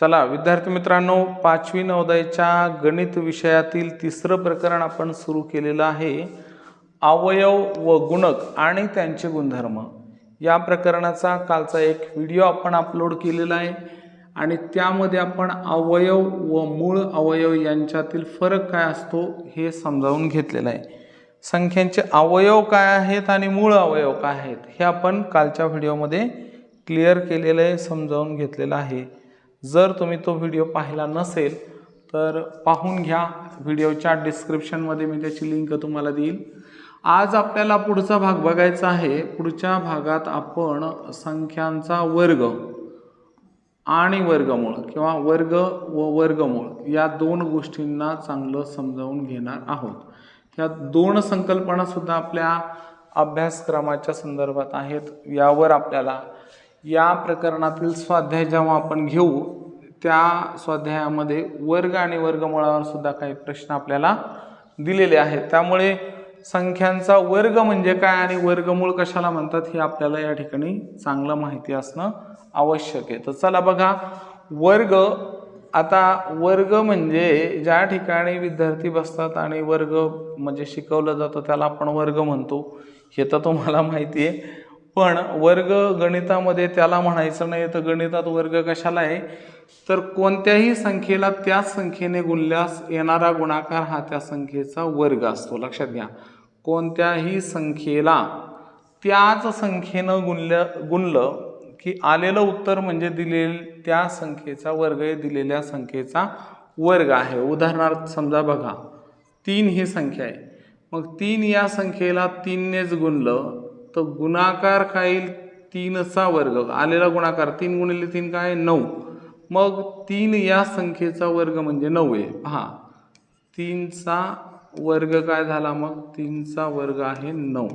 चला विद्यार्थी मित्रांनो पाचवी नवोदयच्या गणित विषयातील तिसरं प्रकरण आपण सुरू केलेलं आहे. अवयव व गुणक आणि त्यांचे गुणधर्म. या प्रकरणाचा कालचा एक व्हिडिओ आपण अपलोड केलेला आहे आणि त्यामध्ये आपण अवयव व मूळ अवयव यांच्यातील फरक काय असतो हे समजावून घेतलेलं आहे. संख्यांचे अवयव काय आहेत आणि मूळ अवयव काय आहेत हे आपण कालच्या व्हिडिओमध्ये क्लिअर केलेलं आहे समजावून घेतलेलं आहे. जर तुम्ही तो व्हिडिओ पाहिला नसेल तर पाहून घ्या. व्हिडिओच्या डिस्क्रिप्शनमध्ये मी त्याची लिंक तुम्हाला देईल. आज आपल्याला पुढचा भाग बघायचा आहे. पुढच्या भागात आपण संख्यांचा वर्ग आणि वर्गमूळ किंवा वर्ग व वर्गमूळ या दोन गोष्टींना चांगलं समजावून घेणार आहोत. या दोन संकल्पनासुद्धा आपल्या अभ्यासक्रमाच्या संदर्भात आहेत. यावर आपल्याला या प्रकरणातील स्वाध्याय जेव्हा आपण घेऊ त्या स्वाध्यायामध्ये वर्ग आणि वर्गमुळावर सुद्धा काही प्रश्न आपल्याला दिलेले आहेत. त्यामुळे संख्यांचा वर्ग म्हणजे काय आणि वर्गमूळ कशाला म्हणतात हे आपल्याला या ठिकाणी चांगलं माहिती असणं आवश्यक आहे. तर चला बघा वर्ग आता वर्ग म्हणजे ज्या ठिकाणी विद्यार्थी बसतात आणि वर्ग म्हणजे शिकवलं जातं त्याला आपण वर्ग म्हणतो. हे तर तुम्हाला माहिती आहे. पण वर्ग गणितामध्ये त्याला म्हणायचं नाही तर गणितात वर्ग कशाला आहे? तर कोणत्याही संख्येला त्याच संख्येने गुणल्यास येणारा गुणाकार हा त्या संख्येचा वर्ग असतो. लक्षात घ्या. कोणत्याही संख्येला त्याच संख्येनं गुणल्या गुणलं की आलेलं उत्तर म्हणजे दिलेल त्या संख्येचा वर्ग आहे दिलेल्या संख्येचा वर्ग आहे. उदाहरणार्थ समजा बघा तीन ही संख्या आहे. मग तीन या संख्येला तीननेच गुणलं तर गुणाकार खाईल तीनचा वर्ग. आलेला गुणाकार तीन गुणिले तीन काय? नऊ. मग तीन या संख्येचा वर्ग म्हणजे नऊ आहे. पहा. तीनचा वर्ग काय झाला मग? तीनचा वर्ग आहे नऊ.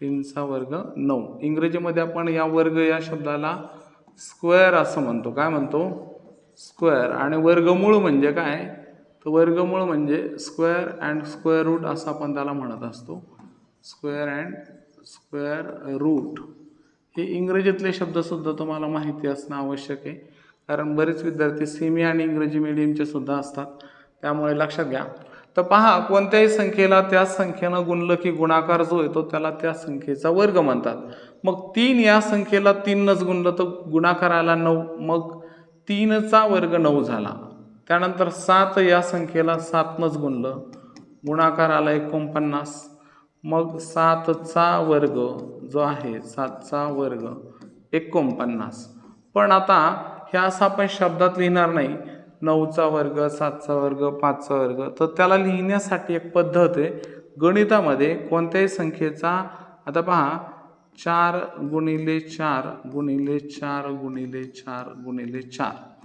तीनचा वर्ग नऊ. इंग्रजीमध्ये आपण या वर्ग या शब्दाला स्क्वेअर असं म्हणतो. काय म्हणतो? स्क्वेअर. आणि वर्गमूळ म्हणजे काय? तर वर्गमूळ म्हणजे स्क्वेअर अँड स्क्वेअर रूट असं आपण त्याला म्हणत असतो. स्क्वेअर अँड स्क्वेअर रूट हे इंग्रजीतले शब्दसुद्धा तुम्हाला माहिती असणं आवश्यक आहे. कारण बरेच विद्यार्थी सेमी आणि इंग्रजी मिडियमचे सुद्धा असतात. त्यामुळे लक्षात घ्या. तर पहा कोणत्याही संख्येला त्याच संख्येनं गुणलं की गुणाकार जो येतो त्याला त्या संख्येचा वर्ग म्हणतात. मग तीन या संख्येला तीनच गुणलं तर गुणाकार आला नऊ. मग तीनचा वर्ग नऊ झाला. त्यानंतर सात या संख्येला सातनंच गुणलं. गुणाकार आला एकोणपन्नास. मग सातचा वर्ग जो आहे सातचा वर्ग एकोणपन्नास. पण आता हे असं आपण शब्दात लिहिणार नाही. नऊचा वर्ग सातचा वर्ग पाचचा वर्ग तर त्याला लिहिण्यासाठी एक पद्धत आहे. गणितामध्ये कोणत्याही संख्येचा आता पहा चार गुणिले चार गुणिले चार गुणिले चार गुणिले चार.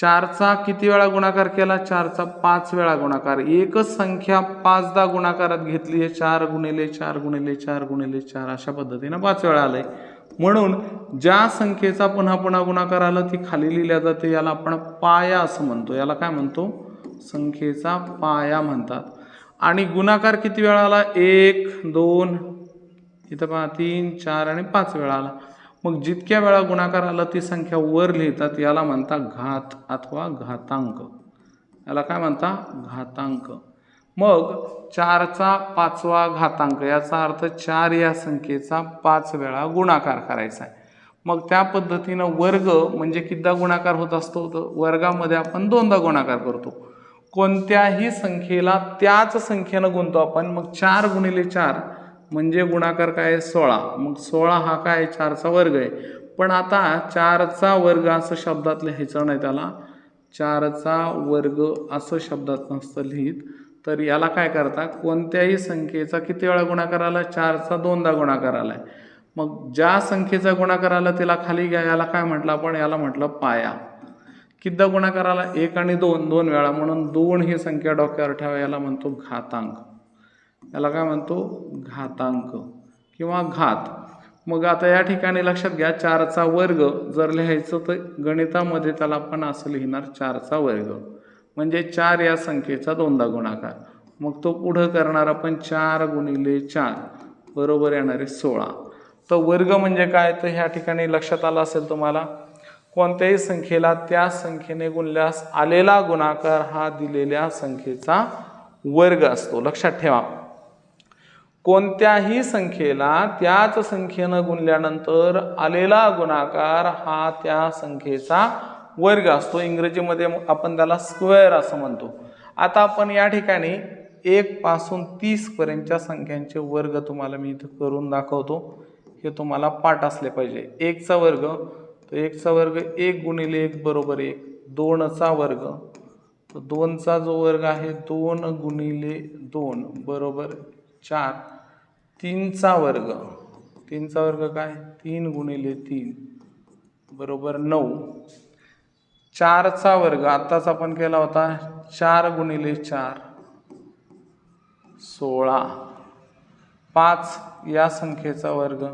चारचा किती वेळा गुणाकार केला? चारचा पाच वेळा गुणाकार. एकच संख्या पाचदा गुणाकारात घेतली आहे चार गुणिले चार गुणिले चार गुणिले चार अशा पद्धतीनं पाच वेळा आलंय. म्हणून ज्या संख्येचा पुन्हा पुन्हा गुणाकार आला ती खाली लिहिल्या जाते. याला आपण पाया असं म्हणतो. याला काय म्हणतो? संख्येचा पाया म्हणतात. आणि गुणाकार किती वेळा आला? एक दोन. इथं पहा तीन चार आणि पाच वेळा आला. मग जितक्या वेळा गुणाकार आला ती संख्या वर लिहितात याला म्हणता घात अथवा घातांक. याला काय म्हणता? घातांक. मग चारचा पाचवा घातांक याचा अर्थ चार या संख्येचा पाच वेळा गुणाकार करायचा आहे. मग त्या पद्धतीनं वर्ग म्हणजे कितीदा गुणाकार होत असतो? तर वर्गामध्ये आपण दोनदा गुणाकार करतो. कोणत्याही संख्येला त्याच संख्येनं गुणतो आपण. मग चार गुणिले चार म्हणजे गुणाकार काय? आहे सोळा. मग सोळा हा काय? चारचा वर्ग आहे. पण आता चारचा वर्ग असं शब्दात लिहायचं नाही त्याला. चारचा वर्ग असं शब्दात नसतं लिहित. तर याला काय करता कोणत्याही संख्येचा किती वेळा गुणाकार आला? चारचा दोनदा गुणाकार आला आहे मग ज्या संख्येचा गुणाकार आला तिला खाली घ्या. याला काय म्हटलं आपण? याला म्हटलं पाया. किती गुणाकार आला? एक आणि दोन. दोन वेळा. म्हणून दोन ही संख्या डोक्यावर ठेवा. याला म्हणतो घातांक. याला काय म्हणतो? घातांक किंवा घात. मग आता या ठिकाणी लक्षात घ्या चारचा वर्ग जर लिहायचं तर गणितामध्ये त्याला आपण असं लिहिणार चारचा वर्ग. म्हणजे चार या संख्येचा दोनदा गुणाकार. मग तो पुढं करणार आपण चार गुणिले चार. बरोबर येणारे सोळा. तर वर्ग म्हणजे काय? तर ह्या ठिकाणी लक्षात आलं असेल तुम्हाला? कोणत्याही संख्येला त्या संख्येने गुणल्यास आलेला गुणाकार हा दिलेल्या संख्येचा वर्ग असतो. लक्षात ठेवा. कोणत्याही संख्येला त्याच संख्येनं गुणल्यानंतर आलेला गुणाकार हा त्या संख्येचा वर्ग असतो. इंग्रजीमध्ये आपण त्याला स्क्वेअर असं म्हणतो. आता आपण या ठिकाणी एक पासून संख्यांचे वर्ग तुम्हाला मी इथं करून दाखवतो. हे तुम्हाला पाठ असले पाहिजे. एकचा वर्ग तर एकचा वर्ग एक गुणिले एक बरोबर एक. दोनचा वर्ग तर दोनचा जो वर्ग आहे दोन गुणिले दोन बरोबर चार तीनचा वर्ग. तीनचा वर्ग काय? तीन गुणिले तीन बरोबर नऊ. चारचा वर्ग आत्ताच आपण केला होता चार गुणिले चार सोळा. पाच या संख्येचा वर्ग.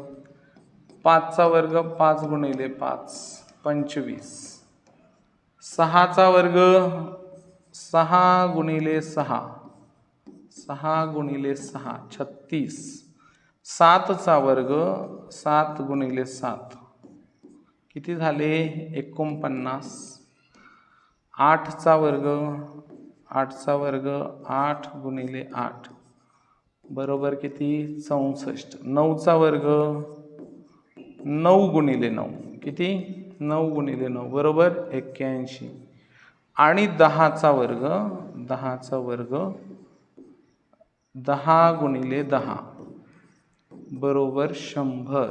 पाचचा वर्ग पाच गुणिले पाच पंचवीस. सहाचा वर्ग सहा गुणिले सहा. सहा गुणिले सहा छत्तीस. सातचा वर्ग सात गुणिले सात. किती झाले? एकोणपन्नास. आठचा वर्ग आठचा वर्ग आठ गुणिले आठ. बरोबर किती? चौसष्ट. नऊचा वर्ग नऊ गुणिले नऊ. किती? नऊ गुणिले नऊ. बरोबर? एक्क्याऐंशी. आणि दहाचा वर्ग दहाचा वर्ग दहा गुणिले दहा. बरोबर शंभर.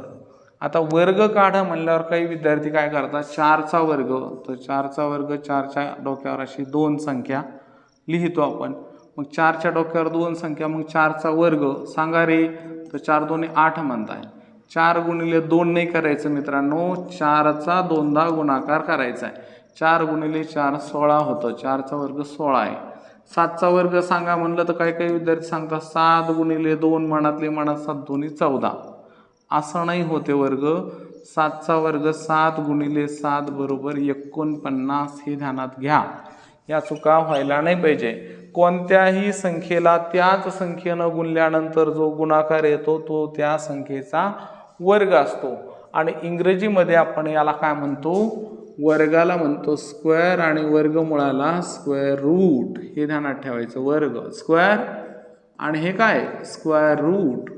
आता वर्ग काढा म्हणल्यावर काही विद्यार्थी काय करतात? चारचा वर्ग. तर चारचा वर्ग चारच्या डोक्यावर अशी दोन संख्या लिहितो आपण. मग चारच्या डोक्यावर दोन संख्या मग चारचा वर्ग. सांगा रे. तर चार दोन्ही आठ म्हणताय. चार गुणिले दोन नाही करायचं मित्रांनो. चारचा दोनदा गुणाकार करायचा आहे चार गुणिले चार सोळा होतं. चारचा वर्ग सोळा आहे. सातचा वर्ग सांगा म्हणलं तर काही काही विद्यार्थी सांगतात सात गुणिले दोन मनातले मनात सात दोन्ही चौदा. असं नाही होते वर्ग. सातचा वर्ग सात गुणिले सात बरोबर एकोणपन्नास हे ध्यानात घ्या. या चुका व्हायला नाही पाहिजे. कोणत्याही संख्येला त्याच संख्येनं गुणल्यानंतर जो गुणाकार येतो तो त्या संख्येचा वर्ग असतो. आणि इंग्रजीमध्ये आपण याला काय म्हणतो? वर्गाला म्हणतो स्क्वेअर आणि वर्गमुळाला स्क्वेअर रूट. हे ध्यानात ठेवायचं. वर्ग. स्क्वेअर आणि हे काय? Square root.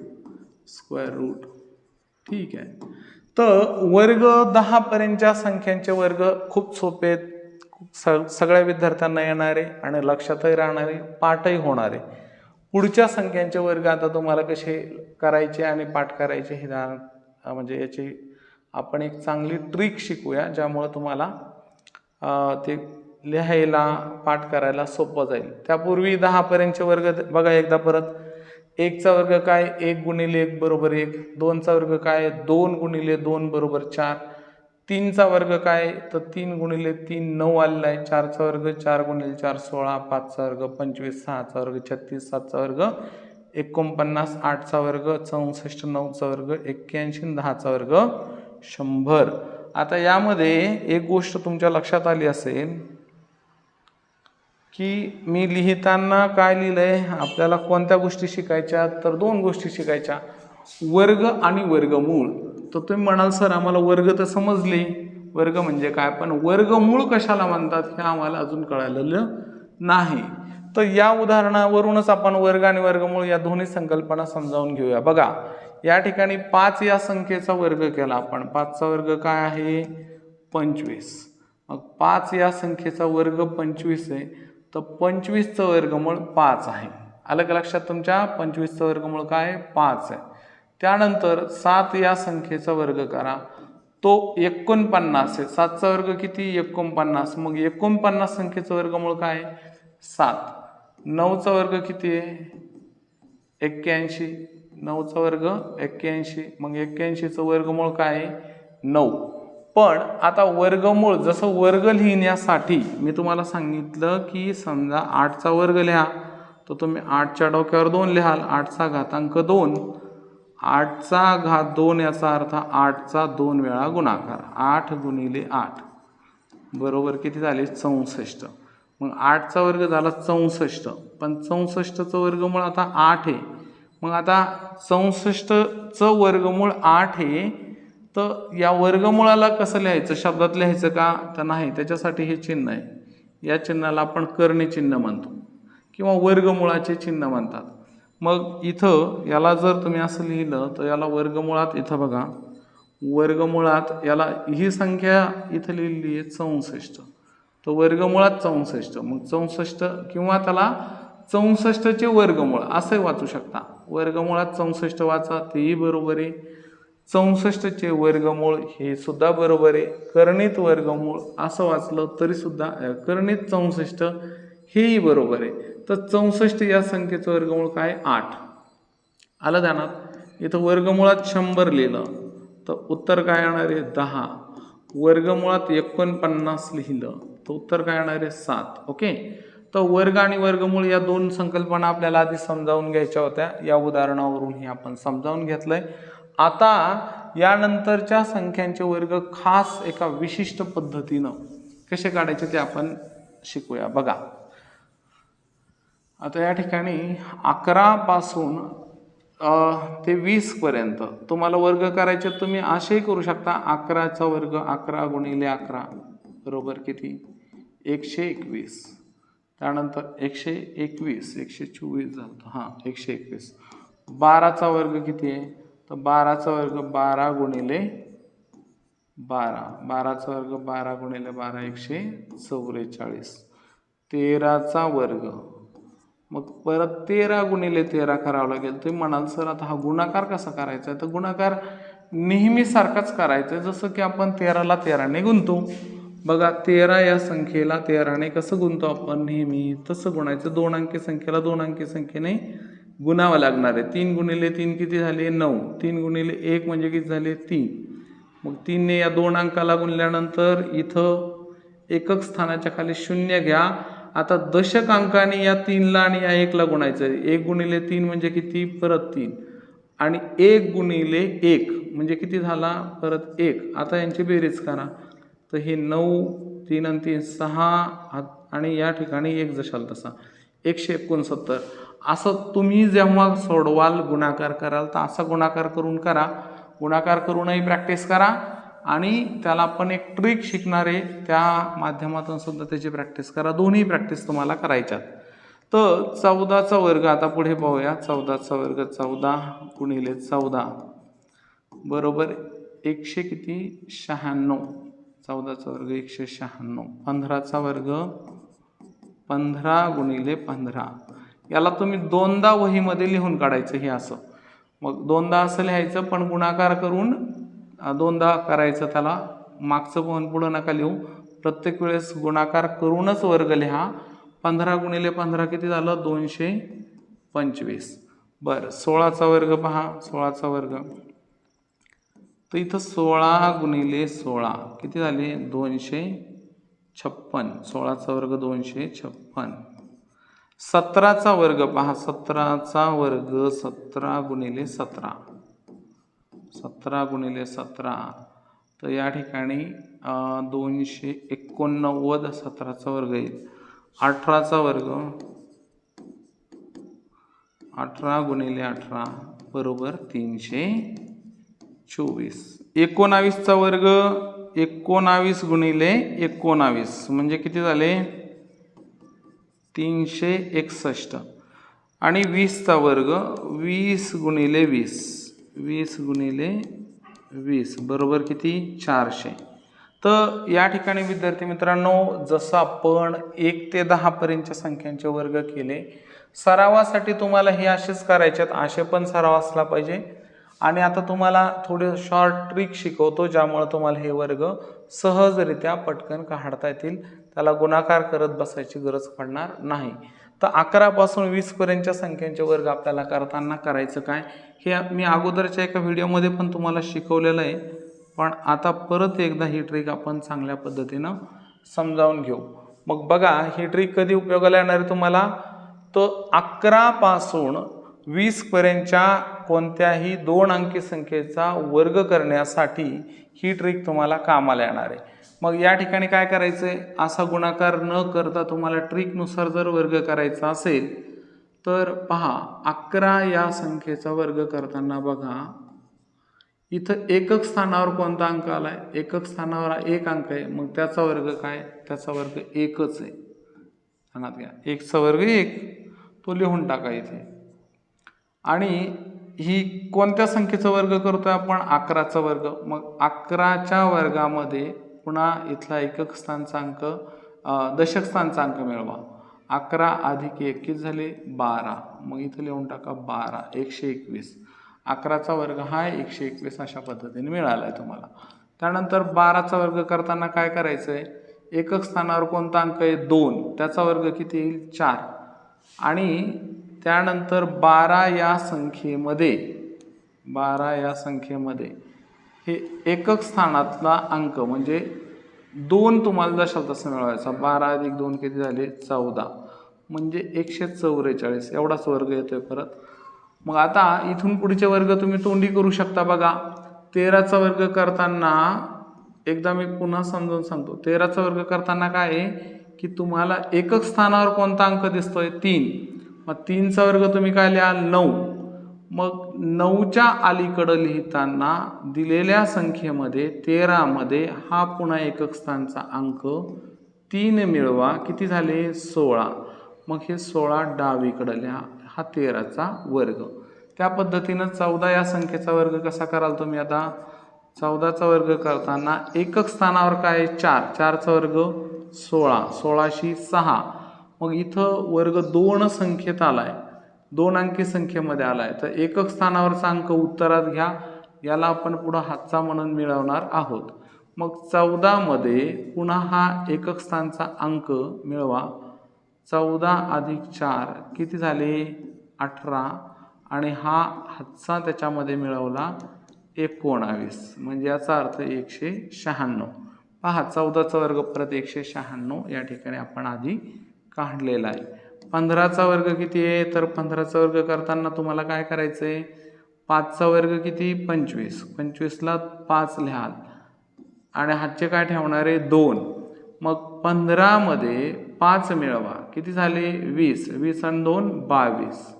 Square root. ठीक आहे. तर वर्ग दहापर्यंतच्या संख्यांचे वर्ग खूप सोपे आहेत. स सगळ्या विद्यार्थ्यांना येणारे आणि लक्षातही राहणारे पाठही होणारे. पुढच्या संख्यांचे वर्ग आता तुम्हाला कसे करायचे आणि पाठ करायचे हे ध्यान म्हणजे याची आपण एक चांगली ट्रिक शिकूया ज्यामुळं तुम्हाला ते लिहायला पाठ करायला सोपं जाईल. त्यापूर्वी दहापर्यंतचे वर्ग बघा एकदा परत. एकचा वर्ग काय? एक गुणिले एक बरोबर एक. दोनचा वर्ग काय? दोन गुणिले दोन बरोबर चार. तीनचा वर्ग काय? तर तीन गुणिले तीन नऊ आलेला आहे चारचा वर्ग चार गुणिले चार सोळा. पाचचा वर्ग पंचवीस. सहाचा वर्ग छत्तीस. सातचा वर्ग एकोणपन्नास. आठचा वर्ग चौसष्ट. नऊचा वर्ग एक्क्याऐंशी. दहाचा वर्ग शंभर. आता यामध्ये एक गोष्ट तुमच्या लक्षात आली असेल की मी लिहिताना काय लिहिलंय? आपल्याला कोणत्या गोष्टी शिकायच्या? तर दोन गोष्टी शिकायच्या. वर्ग आणि वर्गमूळ. तर तुम्ही म्हणाल सर आम्हाला वर्ग तर समजले. वर्ग म्हणजे काय? पण वर्गमूळ कशाला म्हणतात हे आम्हाला अजून कळालेलं नाही. तर या उदाहरणावरूनच आपण वर्ग आणि वर्गमूळ या दोन्ही संकल्पना समजावून घेऊया. बघा या ठिकाणी पाच या संख्येचा वर्ग केला आपण. पाचचा वर्ग काय आहे? पंचवीस. मग पाच या संख्येचा वर्ग पंचवीस आहे. तर पंचवीसचं वर्गमूळ पाच आहे. आलं का लक्षात तुमच्या? पंचवीसचं वर्गमूळ काय? आहे? पाच आहे. त्यानंतर सात या संख्येचा वर्ग करा. तो एकोणपन्नास आहे. सातचा वर्ग किती? एकोणपन्नास. मग एकोणपन्नास संख्येचं वर्गमूळ काय? आहे? सात. नऊचा वर्ग किती आहे? एक्क्याऐंशी. नऊचा वर्ग एक्क्याऐंशी. मग एक्क्याऐंशीचं वर्गमूळ काय आहे? नऊ. पण आता वर्गमूळ जसं वर्ग लिहिण्यासाठी मी तुम्हाला सांगितलं की समजा आठचा वर्ग लिहा तर तुम्ही आठच्या डोक्यावर दोन लिहाल आठचा घातांक दोन. आठचा घात दोन याचा अर्थ आठचा दोन वेळा गुणाकार. आठ गुणिले आठ. बरोबर किती झाले? चौसष्ट. मग आठचा वर्ग झाला चौसष्ट. पण चौसष्टचं वर्गमूळ आता आठ आहे. मग आता चौसष्टचं वर्गमूळ आठ आहे तर या वर्गमुळाला कसं लिहायचं? शब्दात लिहायचं का? तर नाही त्याच्यासाठी हे चिन्ह आहे. या चिन्हाला आपण करणे चिन्ह म्हणतो किंवा वर्गमुळाचे चिन्ह म्हणतात. मग इथं याला जर तुम्ही असं लिहिलं तर याला वर्गमुळात इथं बघा. वर्गमुळात याला ही संख्या इथं लिहिलेली आहे चौसष्ट. तर वर्गमुळात चौसष्ट. मग चौसष्ट किंवा त्याला चौसष्टचे वर्गमूळ असंही वाचू शकता. वर्गमुळात चौसष्ट वाचा तेही बरोबर आहे. चौसष्टचे वर्गमूळ हे सुद्धा बरोबर आहे. कर्णित वर्गमूळ असं वाचलं तरीसुद्धा कर्णित चौसष्ट हेही बरोबर आहे. तर चौसष्ट या संख्येचं वर्गमूळ काय? आठ. आलं ध्यानात? इथं वर्गमुळात शंभर लिहिलं. तर उत्तर काय येणार आहे? दहा. वर्गमुळात एकोणपन्नास लिहिलं. तर उत्तर काय येणार आहे? सात. ओके? तर वर्ग आणि वर्गमूळ या दोन संकल्पना आपल्याला आधी समजावून घ्यायच्या होत्या. या उदाहरणावरून हे आपण समजावून घेतलंय. आता यानंतरच्या संख्यांचे वर्ग खास एका विशिष्ट पद्धतीनं कसे काढायचे ते आपण शिकूया. बघा. आता या ठिकाणी अकरापासून ते वीसपर्यंत तुम्हाला वर्ग करायचे तुम्ही असेही करू शकता. अकराचा वर्ग अकरा गुणिले अकरा बरोबर किती? एकशे एकवीस. त्यानंतर एकशे एकवीस एकशे चोवीस झालं हां एकशे एकवीस. बाराचा वर्ग किती आहे? तर बाराचा वर्ग बारा गुणिले बारा. बाराचा वर्ग बारा गुणिले बारा एकशे चौवेचाळीस. तेराचा वर्ग. मग परत तेरा गुणिले तेरा करावं लागेल. तुम्ही म्हणाल सर आता हा गुणाकार कसा करायचा? आहे तर गुणाकार नेहमीसारखाच करायचा आहे. जसं की आपण तेराला तेराने गुंतू बघा तेरा या संख्येला तेराने कसं गुणतो आपण नेहमी? तसं गुणायचं. दोन अंकी संख्येला दोन अंकी संख्येने गुणावं लागणार आहे. तीन गुणिले तीन किती झाले? नऊ. तीन गुणिले एक म्हणजे किती झाले? तीन. मग तीनने या दोन अंकाला गुणल्यानंतर इथं एकक स्थानाच्या खाली शून्य घ्या. आता दशक अंकाने या तीनला आणि या एकला गुणायचं आहे. एक गुणिले तीन म्हणजे किती? परत तीन. आणि एक गुणिले एक म्हणजे किती झाला? परत एक. आता यांची बेरीज करा. तर हे नऊ तीन आणि तीन सहा आणि या ठिकाणी एक जशाल तसा. एकशे एकोणसत्तर. असं तुम्ही जेव्हा सोडवाल गुणाकार कराल तर असा गुणाकार करून करा. गुणाकार करूनही प्रॅक्टिस करा आणि त्याला आपण एक ट्रिक शिकणारे त्या माध्यमातून सुद्धा त्याची प्रॅक्टिस करा. दोन्ही प्रॅक्टिस तुम्हाला करायच्यात. तर चौदाचा वर्ग आता पुढे पाहूया. चौदाचा वर्ग चौदा गुणिले चौदा. बरोबर एकशे किती? शहाण्णव. चौदाचा वर्ग एकशे शहाण्णव. पंधराचा वर्ग पंधरा गुणिले पंधरा. याला तुम्ही दोनदा वहीमध्ये लिहून काढायचं हे असं. मग दोनदा असं लिहायचं पण गुणाकार करून दोनदा करायचं त्याला. मागचं पण पुढं नका लिहू. प्रत्येक वेळेस गुणाकार करूनच वर्ग लिहा. पंधरा गुणिले पंधरा किती झालं? दोनशे पंचवीस. बरं सोळाचा वर्ग पहा. सोळाचा वर्ग तर इथं सोळा गुणिले सोळा. किती झाले? दोनशे छप्पन. सोळाचा वर्ग दोनशे छप्पन. सतराचा वर्ग पहा. सतराचा वर्ग सतरा गुणिले सतरा. सतरा गुणिले सतरा. तर या ठिकाणी दोनशे एकोणनव्वद सतराचा वर्ग येईल. अठराचा वर्ग अठरा गुणिले अठरा बरोबर तीनशे चोवीस. एकोणावीसचा वर्ग एकोणावीस गुणिले एकोणावीस. म्हणजे किती झाले? तीनशे एकसष्ट. आणि वीसचा वर्ग वीस गुणिले वीस. वीस गुणिले वीस. बरोबर किती? चारशे. तर या ठिकाणी विद्यार्थी मित्रांनो जसं आपण एक ते दहापर्यंतच्या संख्यांचे वर्ग केले सरावासाठी तुम्हाला हे असेच करायचे आहेत. असे पण सराव असला पाहिजे. आणि आता तुम्हाला थोडे शॉर्ट ट्रिक शिकवतो ज्यामुळे तुम्हाला हे वर्ग सहजरित्या पटकन काढता येतील. त्याला गुणाकार करत बसायची गरज पडणार नाही. तर अकरापासून वीसपर्यंतच्या संख्यांचे वर्ग आपल्याला करताना करायचं काय हे मी अगोदरच्या एका व्हिडिओमध्ये पण तुम्हाला शिकवलेलं आहे. पण आता परत एकदा ही ट्रिक आपण चांगल्या पद्धतीनं समजावून घेऊ. मग बघा ही ट्रिक कधी उपयोगाला येणार आहे तुम्हाला? तर अकरापासून वीसपर्यंतच्या कोणत्याही दोन अंकी संख्येचा वर्ग करण्यासाठी ही ट्रिक तुम्हाला कामाला येणार आहे. मग या ठिकाणी काय करायचं आहे असा गुणाकार न करता तुम्हाला ट्रिकनुसार जर वर्ग करायचा असेल तर पहा अकरा या संख्येचा वर्ग करताना बघा इथं एकक स्थानावर कोणता अंक आला आहे एकक स्थानावर एक अंक आहे. मग त्याचा वर्ग काय? त्याचा वर्ग एकच आहे. ध्यानात घ्या एकचा वर्ग एक. तो लिहून टाका इथे. आणि ही कोणत्या संख्येचा वर्ग करतो आहे आपण? अकराचा वर्ग. मग अकराच्या वर्गामध्ये पुन्हा इथला एकक स्थानचा अंक दशक स्थानचा अंक मिळवा. अकरा अधिक एकवीस झाले बारा. मग इथं लिहून टाका बारा एकशे एकवीस. अकराचा वर्ग हा एकशे एकवीस अशा पद्धतीने मिळाला आहे तुम्हाला. त्यानंतर बाराचा वर्ग करताना काय करायचं आहे एकक स्थानावर कोणता अंक आहे? दोन. त्याचा वर्ग किती येईल? चार. आणि त्यानंतर बारा या संख्येमध्ये बारा या संख्येमध्ये हे एकक स्थानातला अंक म्हणजे दोन तुम्हाला जशाल तसं मिळवायचा बारा अधिक दोन किती झाले? चौदा. म्हणजे एकशे चौवेचाळीस एवढाच वर्ग येतो आहे परत. मग आता इथून पुढचे वर्ग तुम्ही तोंडी करू शकता बघा. तेराचा वर्ग करताना एकदा मी पुन्हा समजावून सांगतो. तेराचा वर्ग करताना काय आहे? की तुम्हाला एकक स्थानावर कोणता अंक दिसतोय? तीन. मग तीनचा वर्ग तुम्ही काय लिहाल नऊ. मग नऊच्या अलीकडं लिहिताना दिलेल्या संख्येमध्ये तेरामध्ये हा पुन्हा एकक स्थानचा अंक तीन मिळवा. किती झाले? सोळा. मग हे सोळा डावीकडं लिहा. हा तेराचा वर्ग. त्या पद्धतीनं चौदा या संख्येचा वर्ग कसा कराल तुम्ही आता? चौदाचा वर्ग करताना एकक स्थानावर काय? आहे? चार. चारचा वर्ग सोळा. सोळाशी सहा. मग इथं वर्ग दोन संख्येत आलाय. दोन अंकी संख्येमध्ये आलाय. तर एकक स्थानावरचा अंक उत्तरात घ्या. याला आपण पुढं हातचा म्हणून मिळवणार आहोत. मग चौदामध्ये पुन्हा हा एकक स्थानचा अंक मिळवा. चौदा अधिक चार किती झाले? अठरा. आणि हा हातचा त्याच्यामध्ये मिळवला एकोणावीस. म्हणजे याचा अर्थ एकशे शहाण्णव. पहा चौदाचा वर्ग परत एकशे शहाण्णव. या ठिकाणी आपण आधी काढलेला आहे. पंधराचा वर्ग किती आहे? तर पंधराचा वर्ग करताना तुम्हाला काय करायचं आहे पाचचा वर्ग किती? पंचवीस. पंचवीसला पाच लिहाल. आणि हातचे काय ठेवणार आहे? दोन. मग पंधरामध्ये पाच मिळवा. किती झाले? वीस. वीस आणि दोन बावीस.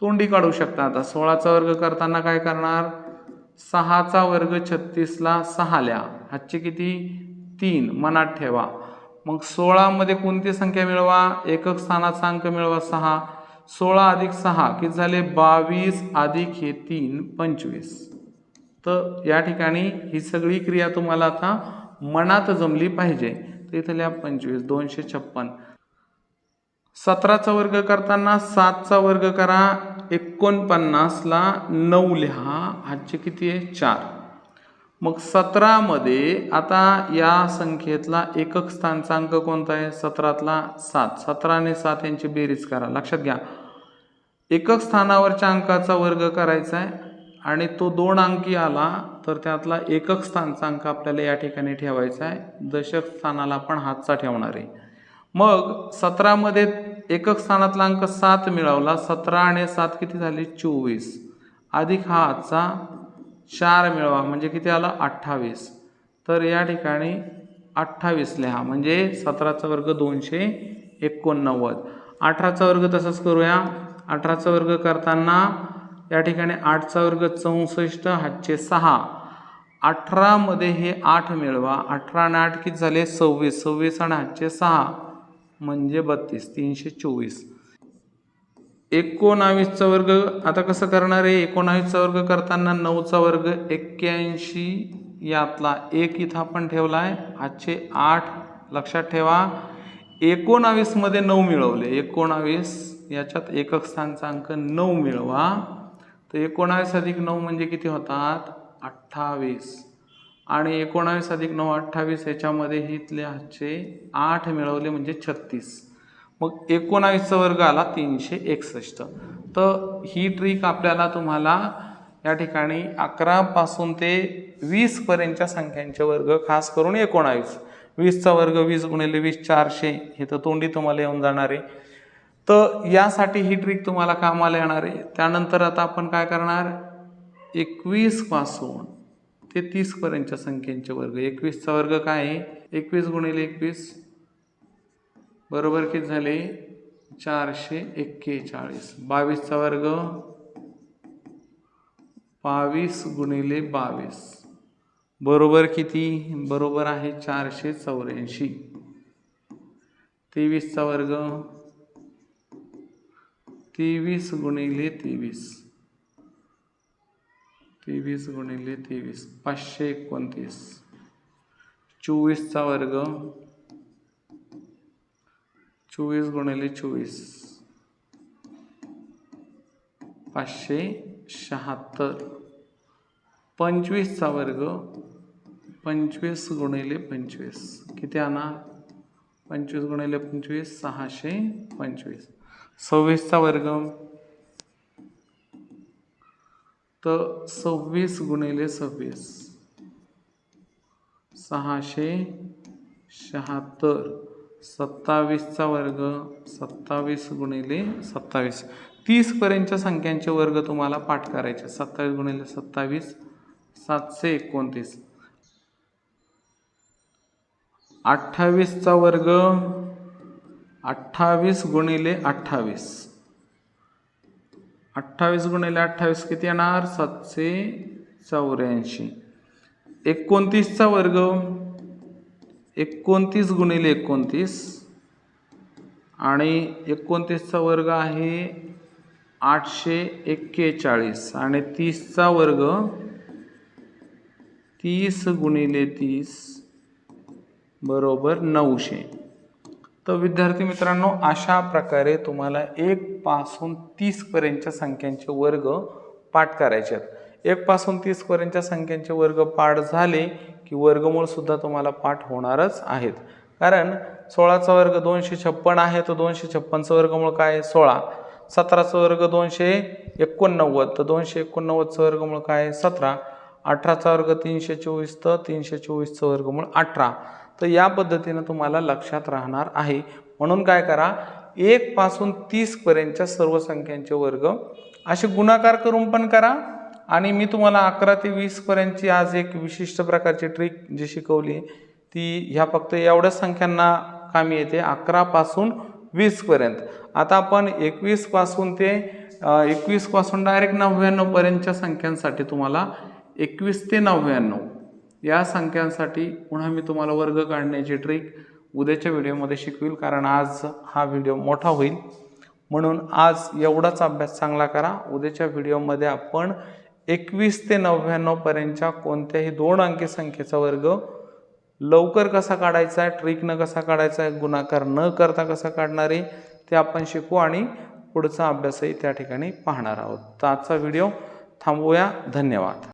तोंडी काढू शकता आता. सोळाचा वर्ग करताना काय करणार? सहाचा वर्ग छत्तीसला सहा लिहा. हातचे किती? तीन. मनात ठेवा. मग सोळामध्ये कोणती संख्या मिळवा? एकक स्थानाचा अंक मिळवा सहा. सोळा अधिक सहा किती झाले? बावीस अधिक हे तीन पंचवीस. तर या ठिकाणी ही सगळी क्रिया तुम्हाला आता मनात जमली पाहिजे. तर इथं लिहा पंचवीस दोनशे छप्पन. सतराचा वर्ग करताना सातचा वर्ग करा. एकोणपन्नासला नऊ लिहा. हातचे किती आहे? चार. मग सतरामध्ये आता या संख्येतला एकक स्थानचा अंक कोणता आहे? सतरातला सात. सतरा आणि सात यांची बेरीज करा. लक्षात घ्या. एकक स्थानावरच्या अंकाचा वर्ग करायचा आहे आणि तो दोन अंकी आला तर त्यातला एकक स्थानचा अंक आपल्याला या ठिकाणी ठेवायचा आहे. दशक स्थानाला आपण हातचा ठेवणार आहे. मग सतरामध्ये एकक स्थानातला अंक सात मिळवला. सतरा आणि सात किती झाले? चोवीस. अधिक हा आजचा चार मिळवा म्हणजे किती आला? अठ्ठावीस. तर या ठिकाणी अठ्ठावीस लिहा म्हणजे सतराचा वर्ग दोनशे एकोणनव्वद. अठराचा वर्ग तसंच करूया. अठराचा वर्ग करताना या ठिकाणी आठचा वर्ग चौसष्ट हातचे सहा. अठरामध्ये हे आठ मिळवा. अठरा आणि आठ किती झाले? सव्वीस. सव्वीस आणि हातचे सहा म्हणजे बत्तीस. तीनशे चोवीस. एकोणावीसचा वर्ग आता कसं करणार आहे? एकोणावीसचा वर्ग करताना नऊचा वर्ग एक्क्याऐंशी यातला एक इथं आपण ठेवला आहे आजचे आठ लक्षात ठेवा. एकोणावीसमध्ये नऊ मिळवले. एकोणावीस याच्यात एकक स्थानचा अंक नऊ मिळवा. तर एकोणावीस अधिक नऊ म्हणजे किती होतात? अठ्ठावीस. आणि एकोणावीस अधिक नऊ अठ्ठावीस याच्यामध्ये हितले आजचे आठ मिळवले म्हणजे छत्तीस. मग एकोणावीसचा वर्ग आला तीनशे एकसष्ट. तर ही ट्रिक आपल्याला तुम्हाला या ठिकाणी अकरापासून ते वीसपर्यंतच्या संख्यांचे वर्ग खास करून एकोणावीस. वीसचा वर्ग वीस गुणिले वीस चारशे हे तर तोंडी तुम्हाला येऊन जाणार आहे. तर यासाठी ही ट्रिक तुम्हाला कामाला येणार आहे. त्यानंतर आता आपण काय करणार? एकवीसपासून ते तीसपर्यंतच्या संख्यांचे वर्ग. एकवीसचा वर्ग काय आहे? एकवीस गुणिले एकवीस बरोबर किती झाले? चारशे एक्केचाळीस. बावीसचा वर्ग बावीस गुणिले बावीस. बरोबर किती? बरोबर आहे चारशे चौऱ्याऐंशी. तेवीसचा वर्ग तेवीस गुणिले तेवीस. तेवीस गुणिले तेवीस. पाचशे एकोणतीस. चोवीसचा वर्ग चोवीस गुणिले चोवीस. पाचशे शहात्तर. पंचवीसचा वर्ग पंचवीस गुणिले पंचवीस. किती आणा? पंचवीस गुणिले पंचवीस सहाशे पंचवीस. सव्वीसचा वर्ग. तर सव्वीस गुणिले सव्वीस. सहाशे शहात्तर. सत्तावीसचा वर्ग सत्तावीस गुणिले सत्तावीस. तीसपर्यंतच्या संख्यांचे वर्ग तुम्हाला पाठ करायचे. सत्तावीस गुणिले सत्तावीस सातशे एकोणतीस. अठ्ठावीसचा वर्ग अठ्ठावीस गुणिले अठ्ठावीस. अठ्ठावीस गुणिले अठ्ठावीस किती येणार? सातशे चौऱ्याऐंशी. एकोणतीसचा वर्ग एकोणतीस गुणिले एकोणतीस आणि एकोणतीसचा वर्ग आहे आठशे एक्केचाळीस आणि तीसचा वर्ग तीस गुणिले तीस बरोबर नऊशे. तर विद्यार्थी मित्रांनो अशा प्रकारे तुम्हाला एक पासून तीसपर्यंतच्या संख्यांचे वर्ग पाठ करायचे आहेत. एकपासून तीसपर्यंतच्या संख्यांचे वर्ग पाठ झाले की वर्गमूळसुद्धा तुम्हाला पाठ होणारच आहेत. कारण सोळाचा वर्ग दोनशे छप्पन आहे तर दोनशे छप्पनचं वर्गमूळ काय आहे? सोळा. सतराचा वर्ग दोनशे एकोणनव्वद तर दोनशे एकोणनव्वदचं वर्गमूळ काय आहे? सतरा. अठराचा वर्ग तीनशे चोवीस तर तीनशे चोवीसचं वर्गमूळ अठरा. तर या पद्धतीनं तुम्हाला लक्षात राहणार आहे. म्हणून काय करा एक पासून तीसपर्यंतच्या सर्व संख्यांचे वर्ग असे गुणाकार करून पण करा आणि मी तुम्हाला अकरा ते वीसपर्यंतची आज एक विशिष्ट प्रकारची ट्रिक जी शिकवली ती ह्या फक्त एवढ्याच संख्यांना कामी येते अकरापासून वीसपर्यंत आता आपण एकवीसपासून ते एकवीसपासून डायरेक्ट नव्याण्णवपर्यंतच्या संख्यांसाठी तुम्हाला एकवीस ते नव्याण्णव या संख्यांसाठी पुन्हा मी तुम्हाला वर्ग काढण्याची ट्रिक उद्याच्या व्हिडिओमध्ये शिकवील कारण आज हा व्हिडिओ मोठा होईल. म्हणून आज एवढाच अभ्यास चांगला करा. उद्याच्या व्हिडिओमध्ये आपण एकवीस ते नव्याण्णवपर्यंतच्या कोणत्याही दोन अंकी संख्येचा वर्ग लवकर कसा काढायचा आहे ट्रिकनं कसा काढायचा आहे गुणाकार न करता कसा काढणार आहे ते आपण शिकू आणि पुढचा अभ्यासही त्या ठिकाणी पाहणार आहोत. तर आजचा व्हिडिओ थांबवूया. धन्यवाद.